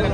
لك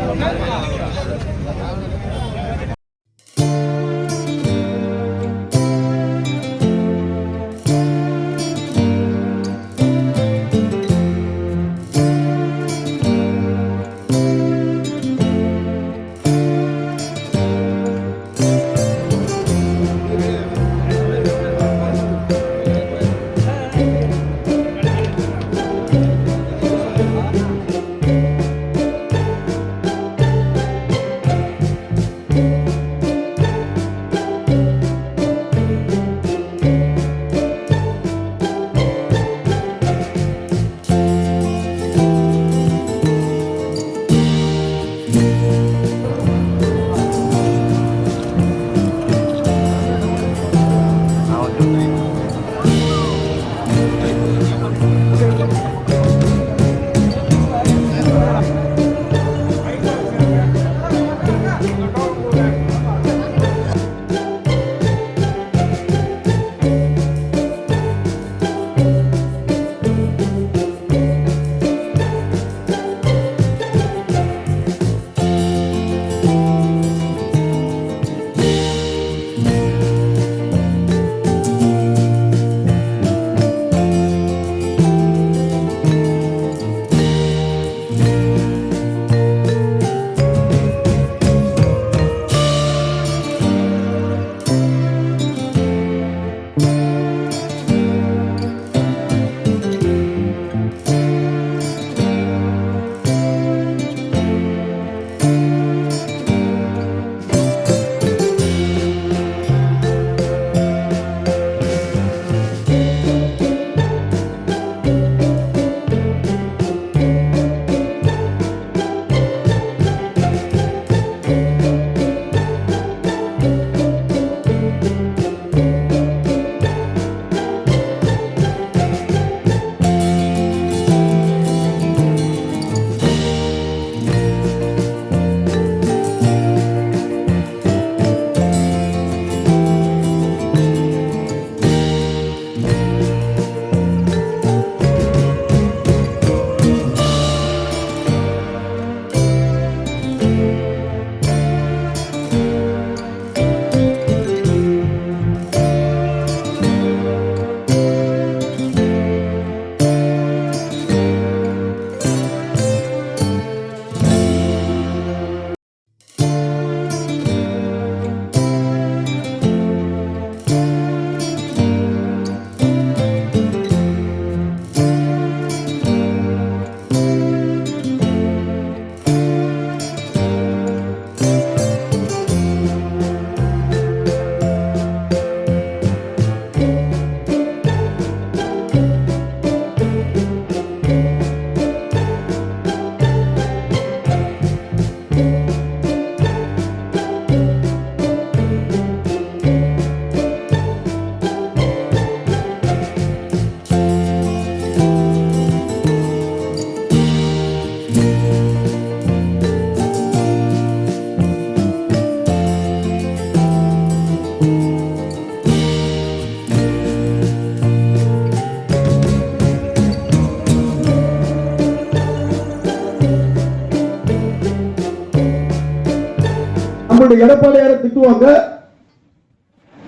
நம்மளுடைய எடப்பாடியார திட்டுவாங்க.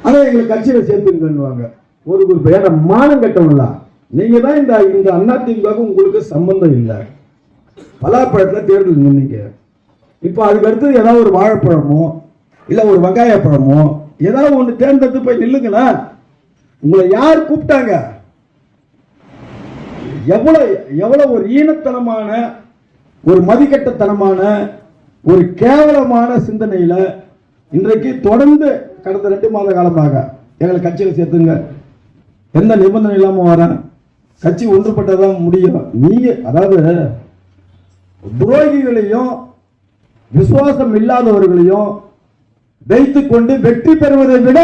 ஆனா எங்களுக்கு கட்சியில சேர்த்துருக்கன்னுவாங்க ஒரு குறிப்பு ஏன்னா மானம் கட்டணும்ல நீங்க தான் இந்த இந்த அண்ணா திமுக உங்களுக்கு சம்பந்தம் இல்லை. பலாப்பழத்துல தேர்தல் நின்னீங்க. இப்போ அதுக்கு அடுத்தது ஏதாவது ஒரு வாழைப்பழமோ இல்ல ஒரு வெங்காய பழமோ ஏதாவது ஒன்று தேர்ந்தெடுத்து போய் நில்லுங்களேன் உங்களை யார் கூப்பிட்டாங்க? எவ்வளவு எவ்வளவு ஒரு ஈனத்தனமான ஒரு மதிக்கட்டத்தனமான ஒரு கேவலமான சிந்தனையில இன்றைக்கு தொடர்ந்து கடந்த ரெண்டு மாத காலமாக எங்களை கட்சியில் சேர்த்துங்க. எந்த நிபந்தனை இல்லாமல் வரேன். கட்சி ஒன்றுபட்டதான் முடியும் நீங்க அதாவது துரோகிகளையும் விசுவாசம் இல்லாதவர்களையும் வைத்துக்கொண்டு வெற்றி பெறுவதை விட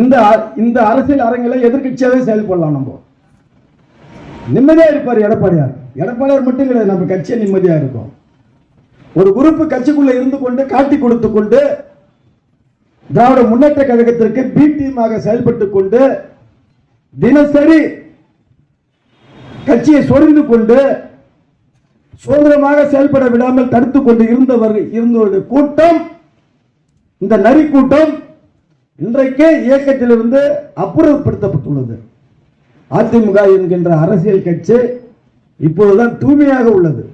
இந்த இந்த அரசியல் அரங்கில எதிர்க்கட்சியாவே செயல்படலாம் நம்ம. நிம்மதியா இருப்பார் எடப்பாடியார். எடப்பாடியார் மட்டும் கிடையாது நம்ம கட்சியே நிம்மதியா இருக்கும். ஒரு உறுப்பு கட்சிக்குள்ள இருந்து கொண்டு காட்டி கொடுத்து கொண்டு திராவிட முன்னேற்ற கழகத்திற்கு பி டீமாக செயல்பட்டு கொண்டு தினசரி கட்சியை சொரிந்து கொண்டு சுதந்திரமாக செயல்பட விடாமல் தடுத்துக் கொண்டு இருந்தவர் இருந்தவருடைய கூட்டம் இந்த நரி கூட்டம் இன்றைக்கு இயக்கத்திலிருந்து அப்புறப்படுத்தப்பட்டுள்ளது. அதிமுக என்கின்ற அரசியல் கட்சி இப்பொழுதுதான் தூய்மையாக உள்ளது.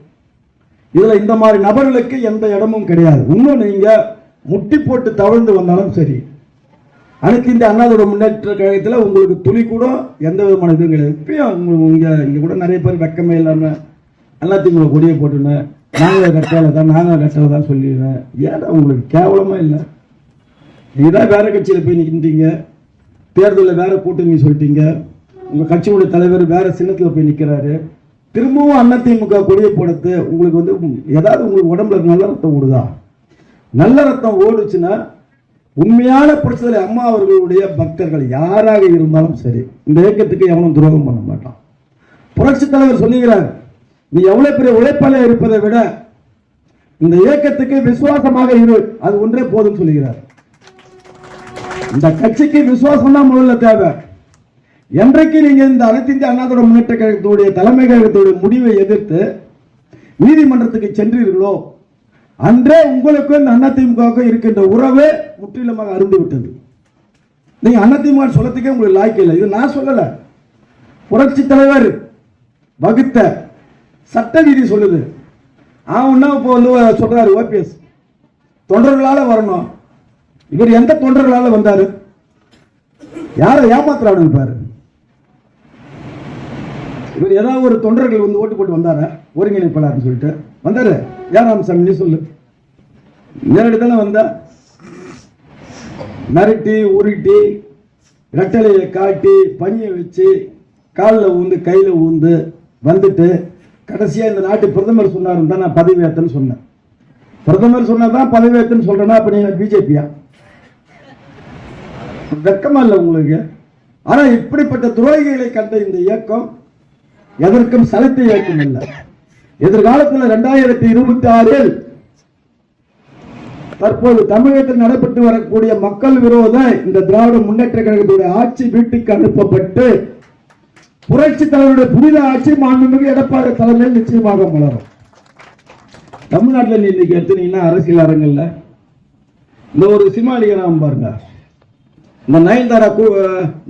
இதில் இந்த மாதிரி நபர்களுக்கு எந்த இடமும் கிடையாது. இன்னும் நீங்கள் முட்டி போட்டு தவழ்ந்து வந்தாலும் சரி அனைத்து இந்த அண்ணாதோட முன்னேற்ற கழகத்தில் உங்களுக்கு துளி கூட எந்த விதமான இதுவும் கிடையாது. இப்பயும் உங்களுக்கு இங்கே இங்கே கூட நிறைய பேர் வெக்கமே இல்லாமல் எல்லாத்தையும் கொடியை போட்டுனேன் நாங்கள் கட்டலை தான் நாங்கள் கட்டலை தான் சொல்லிடுறேன் ஏன்னா உங்களுக்கு கேவலமாக இல்லை? நீங்கள் தான் வேறு கட்சியில் போய் நிற்கின்றீங்க தேர்தலில் வேறு கூட்டணி சொல்லிட்டீங்க. உங்கள் கட்சியோட தலைவர் வேறு சின்னத்தில் போய் நிற்கிறாரு திரும்பவும் அதிமுக கொடியை போடுறது உங்களுக்கு வந்து ஏதாவது உங்களுக்கு உடம்புல நல்ல ரத்தம் ஓடுதா? நல்ல ரத்தம் ஓடுச்சுன்னா உண்மையான புரட்சித்தலை அம்மா அவர்களுடைய பக்தர்கள் யாராக இருந்தாலும் சரி இந்த இயக்கத்துக்கு எவனும் துரோகம் பண்ண மாட்டான். புரட்சி தலைவர் சொல்லுகிறார் நீ எவ்வளவு பெரிய உழைப்பாளர் இருப்பதை விட இந்த இயக்கத்துக்கு விசுவாசமாக இரு அது ஒன்றே போதும் சொல்லுகிறார். இந்த கட்சிக்கு விசுவாசம் தான் முதல்ல தேவை. என்றைக்கு நீங்க இந்த அனைத்து இந்திய அண்ணாதிராவிட முன்னேற்ற கழகத்துடைய தலைமை கழகத்துடைய முடிவை எதிர்த்து நீதிமன்றத்துக்கு சென்றீர்களோ அன்றே உங்களுக்கும் இந்த அதிமுகவுக்கும் இருக்கின்ற உறவு முற்றிலுமாக அருந்து விட்டது. நீங்க அதிமுக சொல்லத்துக்கே உங்களுக்கு லாய்க்கு இல்லை. இது நான் சொல்லல. புரட்சி தலைவர் வகுத்த சட்ட விதி சொல்லுது. அவன்னா இப்போ வந்து சொல்றாரு ஓபிஎஸ். தொண்டர்களால் வரணும். இவர் எந்த தொண்டர்களால் வந்தார்? யாரை ஏமாத்துறான்னு பாரு. இவர் ஏதாவது ஒரு தொண்டர்கள் வந்து ஓட்டு போட்டு வந்தாரா? ஒருங்கிணைப்பாளர்னு சொல்லிட்டு. வந்தாரு. யார் ராமசாமி நீ சொல்லு. நேரடி தானே வந்தா? மிரட்டி உருட்டி ரெட்டலையை காட்டி பனியை வச்சு காலில் ஊந்து கையில் ஊந்து வந்துட்டு கடைசியாக இந்த நாட்டு பிரதமர் சொன்னார் தான் நான் பதவியேற்றேன்னு சொன்னேன். பிரதமர் சொன்னதான் பதவி ஏத்தேன்னு சொல்றேன்னா அப்ப நீங்க பிஜேபியா? வெக்கமா இல்லை உங்களுக்கு? ஆனால் இப்படிப்பட்ட துரோகிகளை கண்ட இந்த இயக்கம் எதற்கும் சலத்தை ஏற்கும் இல்லை எதிர்காலத்தில் ரெண்டாயிரத்தி இருபத்தி ஆறில் தற்போது தமிழகத்தில் நடைபெற்று வரக்கூடிய மக்கள் விரோத இந்த திராவிட முன்னேற்ற கழகத்துடைய ஆட்சி வீட்டுக்கு அனுப்பப்பட்டு புரட்சி தலைவருடைய புனித ஆட்சி மாண்புமிகு எடப்பாடி தலைமையில் நிச்சயமாக மலரும். தமிழ்நாட்டில் இன்னைக்கு எடுத்துனீங்கன்னா அரசியல் அரங்கல்ல இந்த ஒரு சினிமாடிக்கிறான் பாருங்க. இந்த நயன்தாரா கூ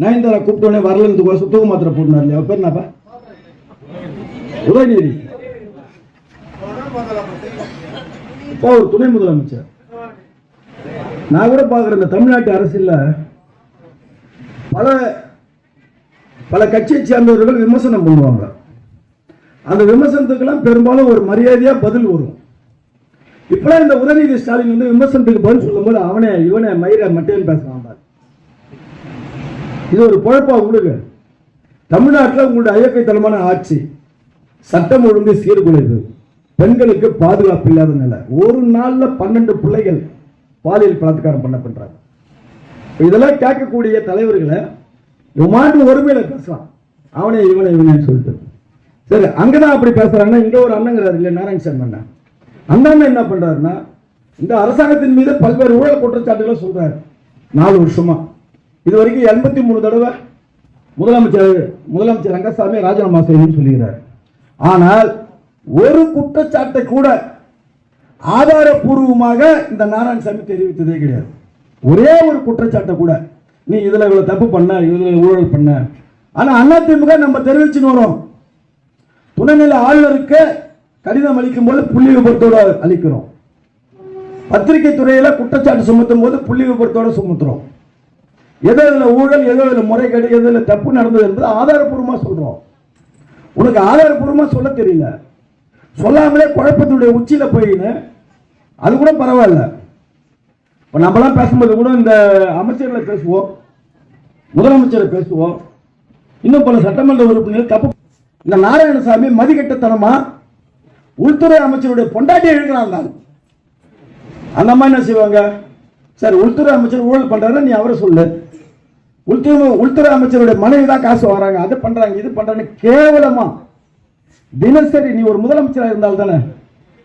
நயன்தாரா கூப்பிட்டோடனே வரலன்னு கோசம் தூக்க மாத்திரை போட்டுனார் இல்லையா அவர் பேர் என்னப்பா? உதயநிதி. இப்போ ஒரு துணை முதலமைச்சர். நான் கூட பார்க்குற இந்த தமிழ்நாட்டு அரசியல்ல பல பல கட்சியை சேர்ந்தவர்கள் விமர்சனம் பண்ணுவாங்க. அந்த விமர்சனத்துக்கெல்லாம் பெரும்பாலும் ஒரு மரியாதையா பதில் வரும். இப்பெல்லாம் இந்த உதயநிதி ஸ்டாலின் வந்து விமர்சனத்துக்கு பதில் சொல்லும்போது அவனே இவனே மயிர மட்டேன்னு பேசுகிறான் இது ஒரு குழப்பா உங்களுக்கு தமிழ்நாட்டில் உங்களுடைய ஐயக்கைத்தனமான ஆட்சி. சட்டம் ஒழுங்கு சீர்குலைவு. பெண்களுக்கு பாதுகாப்பு இல்லாத நிலை. ஒரு நாள்ல பன்னெண்டு பிள்ளைகள் பாலியல் பலாத்காரம் பண்ண பண்றாங்க இதெல்லாம் கேட்கக்கூடிய தலைவர்களை இவன் ஒருமையில பேசலாம். அவனே இவனை இவனே சொல்லிட்டு. சரி அங்கதான் அப்படி பேசுறாங்கன்னா இங்க ஒரு அண்ணங்கிறாரு இல்லை நாராயணசாமி அண்ணன். அந்த அண்ணன் என்ன பண்றாருன்னா இந்த அரசாங்கத்தின் மீது பல்வேறு ஊழல் குற்றச்சாட்டுகளை சொல்றாரு. நாலு வருஷமா. இது வரைக்கும் எண்பத்தி மூணு தடவை முதலமைச்சர் முதலமைச்சர் ரங்கசாமி ராஜினாமா செய்யணும்னு சொல்லுகிறார் ஆனால் ஒரு குற்றச்சாட்டை கூட ஆதாரபூர்வமாக இந்த நாராயணசாமி தெரிவித்ததே கிடையாது. ஒரே ஒரு குற்றச்சாட்டை கூட. நீ இதில் இவ்வளோ தப்பு பண்ண இதில் ஊழல் பண்ண. ஆனால் அதிமுக நம்ம தெரிவிச்சுன்னு வரோம். துணைநிலை ஆளுநருக்கு கடிதம் அளிக்கும் போது புள்ளி விபரத்தோட அளிக்கிறோம். பத்திரிகை துறையில் குற்றச்சாட்டு சுமத்தும் போது புள்ளி விபத்தோடு சுமத்துறோம். எதோ இதில் ஊழல் எதோ இதில் முறைகேடு எதில் தப்பு நடந்தது என்பது ஆதாரபூர்வமாக சொல்கிறோம் உனக்கு ஆதாரபூர்வமாக சொல்ல தெரியல. சொல்லாமலே குழப்பத்தினுடைய உச்சியில் போயின்னு அது கூட பரவாயில்ல. இப்போ நம்மளாம் பேசும்போது கூட இந்த அமைச்சர்களை பேசுவோம் முதலமைச்சரை பேசுவோம். இன்னும் பல சட்டமன்ற உறுப்பினர்கள் தப்பு இந்த நாராயணசாமி மதிக்கட்டத்தனமா உள்துறை அமைச்சருடைய பொண்டாட்டியை எழுதுறான் அந்த அம்மா என்ன செய்வாங்க? சார் உள்துறை அமைச்சர் ஊழல் பண்றாரு நீ அவரை சொல்லு. உள்துறை உள்துறை அமைச்சருடைய மனைவி தான் காசு வராங்க அது பண்றாங்க இது பண்றாங்க. கேவலமா. தினசரி நீ ஒரு முதலமைச்சராக இருந்தால் தானே.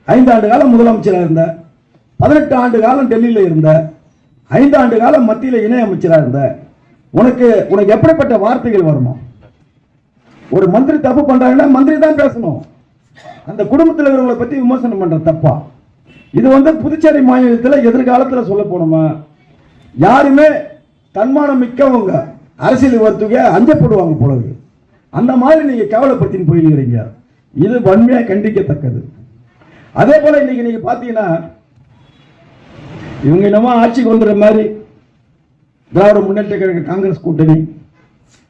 ஐந்து ஆண்டு காலம் முதலமைச்சராக இருந்த. பதினெட்டு ஆண்டு காலம் டெல்லியில் இருந்த. ஐந்து ஆண்டு காலம் மத்தியில் இணை அமைச்சராக இருந்த. உனக்கு உனக்கு எப்படிப்பட்ட வார்த்தைகள் வருமா? ஒரு மந்திரி தப்பு பண்றாங்கன்னா மந்திரி தான் பேசணும். அந்த குடும்பத்தில் இருக்கிறவங்களை பத்தி விமர்சனம் பண்ற தப்பா? இது வந்து புதுச்சேரி மாநிலத்தில் எதிர்காலத்தில் சொல்ல போனோமா? யாருமே தன்மானம் மிக்கவங்க அரசியல் வரத்துக்கு அஞ்சப்படுவாங்க போல அந்த மாதிரி நீங்க கேவலப்படுத்தின்னு போயிருக்கிறீங்க. இது வன்மையா கண்டிக்கத்தக்கது. அதே போல இன்னைக்கு நீங்க பாத்தீங்கன்னா இவங்க என்னமோ ஆட்சிக்கு வந்துடுற மாதிரி திராவிட முன்னேற்ற கழக காங்கிரஸ் கூட்டணி.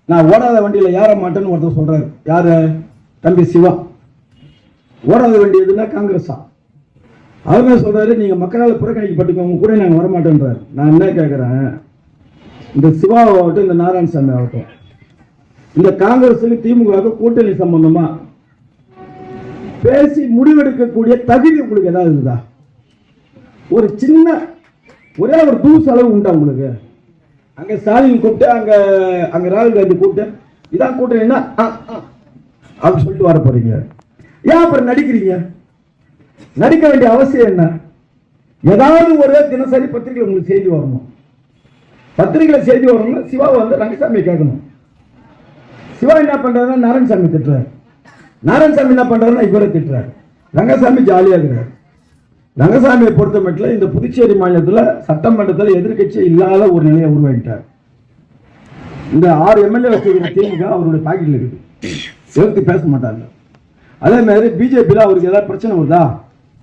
நான் ஓடாத வண்டியில ஏற மாட்டேன்னு ஒருத்தர் சொல்றாரு. யார்? தம்பி சிவா. ஓடாத வண்டி எதுன்னா காங்கிரஸா? அவங்க சொல்றாரு? நீங்க மக்களால் புறக்கணிக்கப்பட்டுக்கோங்க கூட நாங்கள் வரமாட்டேன்றாரு. நான் என்ன கேட்குறேன் இந்த சிவாவாகட்டும் இந்த நாராயணசாமி ஆகட்டும் இந்த காங்கிரஸுக்கு திமுக கூட்டணி சம்பந்தமா பேசி முடிவெடுக்கக்கூடிய தகுதி உங்களுக்கு ஏதாவது இருக்குதா? ஒரு சின்ன ஒரே ஒரு தூசு அளவு உண்டா உங்களுக்கு? அங்க ஸ்டாலின் கூப்பிட்டு அங்க அங்க ராகுல் காந்தி கூப்பிட்டு இதான் கூட்டணின்னா ஆ, ஆ, அப்படின்னு சொல்லிட்டு வர போறீங்க. ஏன் அப்புறம் நடிக்கிறீங்க? நடிக்க வேண்டிய அவசியம் என்ன? ஏதாவது ஒரு தினசரி பத்திரிகை உங்களுக்கு செய்தி வரணும். பத்திரிகையில் செய்தி வரணும்னா சிவா வந்து ரங்கசாமி கேட்கணும். சிவா என்ன பண்றாருன்னா நாராயணசாமி திட்டுறாரு. நாராயணசாமி என்ன பண்றாருன்னா இவரை திட்டுறாரு. ரங்கசாமி ஜாலியா இருக்கிறார். ரங்கசாமியை பொறுத்த மட்டும் இந்த புதுச்சேரி மாநிலத்தில் சட்டமன்றத்தில் எதிர்க்கட்சி இல்லாத ஒரு நிலையை உருவாக்கிட்டார். இந்த ஆறு எம்எல்ஏ வச்சிருக்கிற திமுக அவருடைய பாக்கெட்ல இருக்குது. எதிர்த்து பேச மாட்டாங்க. அதே மாதிரி பிஜேபியில் அவருக்கு ஏதாவது பிரச்சனை வருதா?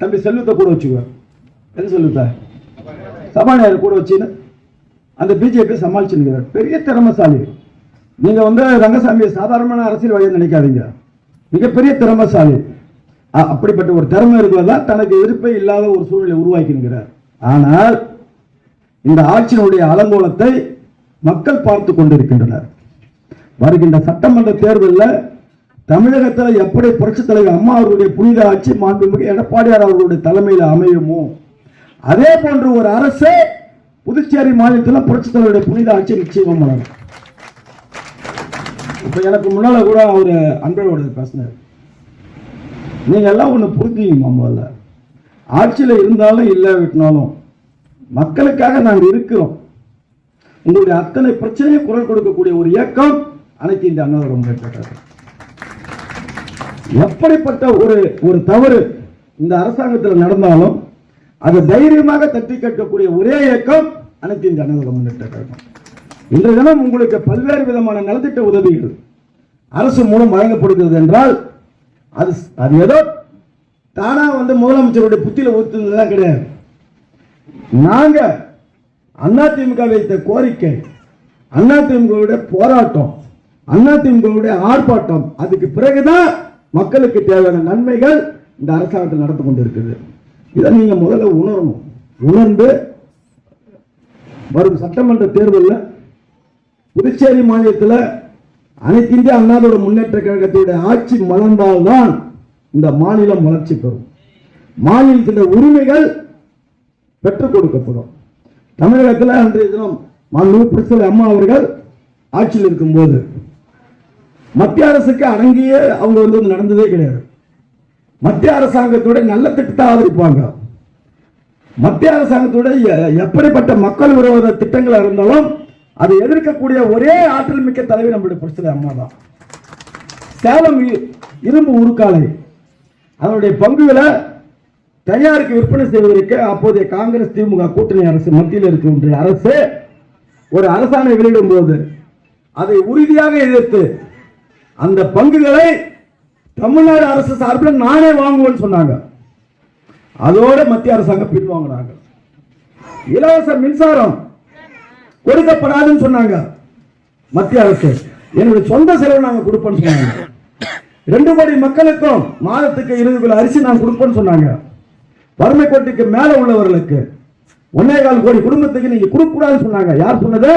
தம்பி செல்வத்தை கூட வச்சுக்குவார். எது செல்வத்தை? சபாநாயகர் கூட வச்சுன்னு அந்த பிஜேபி சமாளிச்சுருக்கிறார். பெரிய திறமசாலி. நீங்க வந்து ரங்கசாமியை சாதாரணமான அரசியல்வாதியை நினைக்காதீங்க. மிகப்பெரிய திறமசாலி. அப்படிப்பட்ட ஒரு திறமை இருக்கிறதா தனக்கு விருப்பம் இல்லாத ஒரு சூழ்நிலை உருவாக்கியிருக்கிறார். ஆனால் இந்த ஆட்சியினுடைய அலங்கோலத்தை மக்கள் பார்த்து கொண்டிருக்கின்றனர். வருகின்ற சட்டமன்ற தேர்தலில் தமிழகத்தில் எப்படி புரட்சித் தலைவர் அம்மா அவர்களுடைய புனித ஆட்சி மாண்புமிகு எடப்பாடியார் அவர்களுடைய தலைமையில் அமையுமோ அதே போன்ற ஒரு அரசு புதுச்சேரி மாநிலத்தில் புரட்சித் தலைவருடைய புனித ஆட்சி நிச்சயமாக மலரும் இப்ப எனக்கு முன்னால கூட அவர் அன்பழோட பேசினார். நீங்க எல்லாம் ஒன்று புரிஞ்சுங்க முதல்ல ஆட்சியில இருந்தாலும் இல்லை விட்டினாலும் மக்களுக்காக நாங்கள் இருக்கிறோம். உங்களுடைய அத்தனை பிரச்சனையும் குரல் கொடுக்கக்கூடிய ஒரு இயக்கம் அனைத்து இந்த அண்ணா ரொம்ப கேட்டார். எப்படிப்பட்ட ஒரு ஒரு தவறு இந்த அரசாங்கத்தில் நடந்தாலும் அதை தைரியமாக தட்டி கட்டக்கூடிய ஒரே இயக்கம் அனைத்து இந்த அண்ணா முன்னேற்ற கழகம் இன்றைய தினம் உங்களுக்கு பல்வேறு விதமான நலத்திட்ட உதவிகள் அரசு மூலம் வழங்கப்படுகிறது என்றால் அது அது ஏதோ தானா வந்து முதலமைச்சருடைய புத்தியில் ஊத்துனதுலாம் கிடையாது. நாங்க அதிமுக வைத்த கோரிக்கை அதிமுகவுடைய போராட்டம் அதிமுகவுடைய ஆர்ப்பாட்டம் அதுக்கு பிறகுதான் மக்களுக்கு தேவையான நன்மைகள் இந்த அரசாங்கத்தில் நடந்து கொண்டிருக்குது. இதை நீங்க முதல்ல உணரணும். உணர்ந்து வரும் சட்டமன்ற தேர்தலில் புதுச்சேரி மாநிலத்தில் அனைத்து இந்திய அண்ணாதோட முன்னேற்ற கழகத்தினுடைய ஆட்சி மலர்ந்தால்தான் இந்த மாநிலம் வளர்ச்சி பெறும். மாநிலத்தின் உரிமைகள் பெற்றுக் கொடுக்கப்படும். தமிழகத்தில் அன்றைய தினம் மாண்பு பிரச்சனை அம்மா அவர்கள் ஆட்சியில் இருக்கும்போது மத்திய அரசுக்கு அடங்கியே அவங்க வந்து நடந்ததே கிடையாது. மத்திய அரசாங்கத்துடைய நல்ல திட்டத்தை ஆதரிப்பாங்க. மத்திய அரசாங்கத்துடைய எப்படிப்பட்ட மக்கள் விரோத திட்டங்கள் இருந்தாலும் அதை எதிர்க்கக்கூடிய ஒரே ஆற்றல் மிக்க தலைவர் நம்முடைய பிரச்சனை அம்மா தான். சேலம் இரும்பு உருக்காலை. அதனுடைய பங்குகளை தனியாருக்கு விற்பனை செய்வதற்கு அப்போதைய காங்கிரஸ் திமுக கூட்டணி அரசு மத்தியில் இருக்கின்ற அரசு ஒரு அரசாணை வெளியிடும் போது அதை உறுதியாக எதிர்த்து அந்த பங்குகளை தமிழ்நாடு அரசு சார்பில் நானே வாங்குவேன்னு சொன்னாங்க. அதோட மத்திய அரசாங்கம் பின்வாங்கினாங்க இலவச மின்சாரம் கொடுக்கப்படாதுன்னு சொன்னாங்க. மத்திய அரசு. என்னுடைய சொந்த செலவு நாங்க கொடுப்போம்னு சொன்னாங்க. ரெண்டு கோடி மக்களுக்கும் மாதத்துக்கு இருபது கிலோ அரிசி நான் கொடுப்போம்னு சொன்னாங்க. வறுமை கோட்டுக்கு மேல உள்ளவர்களுக்கு ஒன்னே கால் கோடி குடும்பத்துக்கு நீங்க கொடுக்க கூடாதுன்னு சொன்னாங்க. யார் சொன்னது?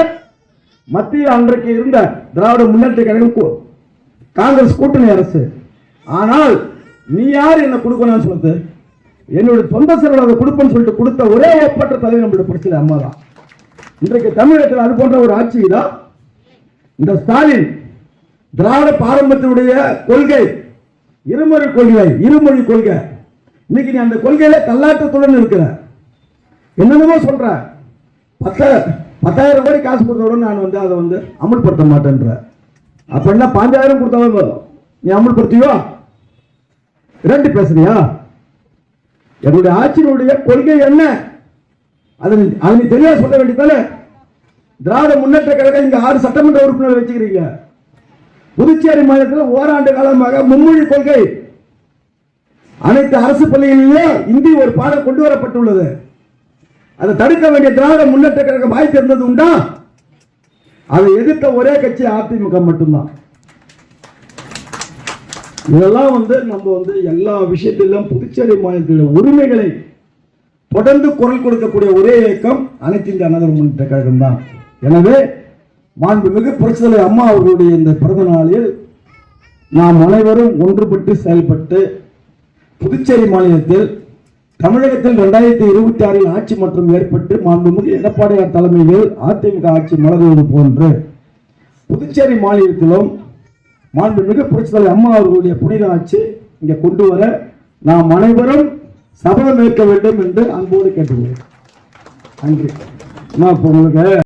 மத்திய அன்றைக்கு இருந்த திராவிட முன்னேற்ற கழகம் காங்கிரஸ் கூட்டணி அரசு. ஆனால் நீ யார் என்ன கொடுக்கணும்னு சொல்லுது என்னுடைய சொந்த செலவில் அதை கொடுப்பேன்னு சொல்லிட்டு கொடுத்த ஒரே ஏற்பட்ட தலைவர் நம்மளுடைய பிரச்சனை அம்மா தான் இன்றைக்கு தமிழகத்தில் அது போன்ற ஒரு ஆட்சி தான் இந்த ஸ்டாலின் திராவிட பாரம்பரியத்தினுடைய கொள்கை இருமொழி கொள்கை இருமொழி கொள்கை. இன்னைக்கு நீ அந்த கொள்கையில தள்ளாட்டத்துடன் இருக்கிற. என்னென்னமோ சொல்ற. பத்த பத்தாயிரம் கோடி காசு கொடுத்தவுடன் நான் வந்து அதை வந்து அமல்படுத்த மாட்டேன்ற. அப்படின்னா பாஞ்சாயிரம் கொடுத்தாலும் வரும். நீ அமல்படுத்தியோ? ரெண்டு பேசுறியா? என்னுடைய ஆட்சியினுடைய கொள்கை என்ன? அதனை நீ- அதை சொல்ல வேண்டியதானே திராவிட முன்னேற்ற கழகம் இங்க ஆறு சட்டமன்ற உறுப்பினர் வச்சுக்கிறீங்க. புதுச்சேரி மாநிலத்தில் ஓராண்டு காலமாக மும்மொழி கொள்கை. அனைத்து அரசு பள்ளிகளிலே இந்தி ஒரு பாடம் கொண்டு வரப்பட்டுள்ளது. அதை தடுக்க வேண்டிய திராவிட முன்னேற்ற கழகம் வாய்ப்பு இருந்தது உண்டா? அதை எதிர்த்த ஒரே கட்சி அதிமுக மட்டும்தான். இதெல்லாம் வந்து நம்ம வந்து எல்லா விஷயத்திலும் புதுச்சேரி மாநிலத்தில் உரிமைகளை தொடர்ந்து குரல் கொடுக்கக்கூடிய ஒரே இயக்கம் அனைத்து இந்திய அண்ணா முன்னேற்ற கழகம் தான். எனவே மாண்புமிகு புரட்சித்தலை அம்மா அவர்களுடைய இந்த பிறந்த நாளில் நாம் அனைவரும் ஒன்றுபட்டு செயல்பட்டு புதுச்சேரி மாநிலத்தில் தமிழகத்தில் ரெண்டாயிரத்தி இருபத்தி ஆறில் ஆட்சி மாற்றம் ஏற்பட்டு மாண்புமிகு எடப்பாடியார் தலைமையில் அதிமுக ஆட்சி மலர்வது போன்று புதுச்சேரி மாநிலத்திலும் மாண்புமிகு புரட்சித்தலை அம்மா அவர்களுடைய புனித ஆட்சி இங்கே கொண்டு வர நாம் அனைவரும் சபதம் ஏற்க வேண்டும் என்று அன்போடு கேட்டுக்கொள்கிறேன். நன்றி. நான் இப்போ உங்களுக்கு